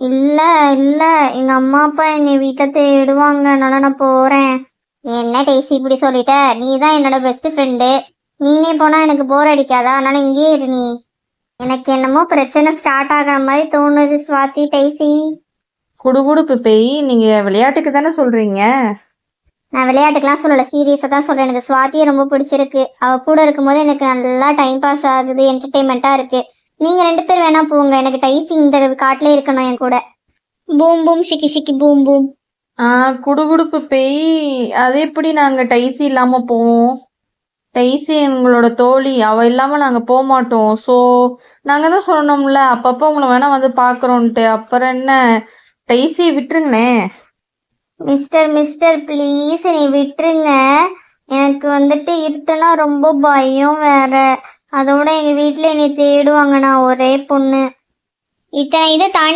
இல்ல இல்ல. எங்க அம்மா அப்பா என்னை வீட்டை தேடுவாங்க. அதனால நான் போறேன். என்ன டேசி இப்படி சொல்லிட்ட? நீ தான் என்னோட பெஸ்ட் ஃப்ரெண்டு நீனே போனா எனக்கு போர் அடிக்காதா? அதனால இங்கேயே இரு நீ. எனக்கு என்னமோ பிரச்சனை ஸ்டார்ட் ஆகிற மாதிரி தோணுது ஸ்வாதி டேசி. குடுகுடுப்பு பேய். நீங்க விளையாட்டுக்கு தானே சொல்றீங்க? நான் விளையாட்டுக்கெல்லாம் சொல்லல. சீரியஸாக தான் சொல்றேன். எனக்கு ஸ்வாதியை ரொம்ப பிடிச்சிருக்கு. அவ கூட இருக்கும்போது எனக்கு நல்லா டைம் பாஸ் ஆகுது என்டர்டெயின்மெண்ட்டா இருக்கு. நீங்க ரெண்டு பேர் வேணா போங்க. எனக்கு டைசி இந்த காட்டிலே இருக்கணும் என் கூட. பூம் பூம் ஷிக்கி ஷிக்கி பூம் பூம். ஆ குடுகுடுப்பு பேய். அது எப்படி நாங்க டைசி இல்லாம போவோம்? டைசி எங்களோட தோழி. அவ இல்லாம நாங்க போக மாட்டோம். ஸோ நாங்க தான் சொன்னோம்ல அப்பப்போ உங்களை வேணா வந்து பாக்குறோன்ட்டு. அப்புறம் என்ன? டைசி விட்டுருங்கண்ணே. மிஸ்டர் மிஸ்டர் ப்ளீஸ் என்னை விட்டுருங்க. எனக்கு வந்துட்டு இருட்டுனா ரொம்ப பயம் வேற. அதோட எங்க வீட்டுல என்னை தேடுவாங்க. நான் ஒரே பொண்ணு. இத்தனை இதை தாண்டி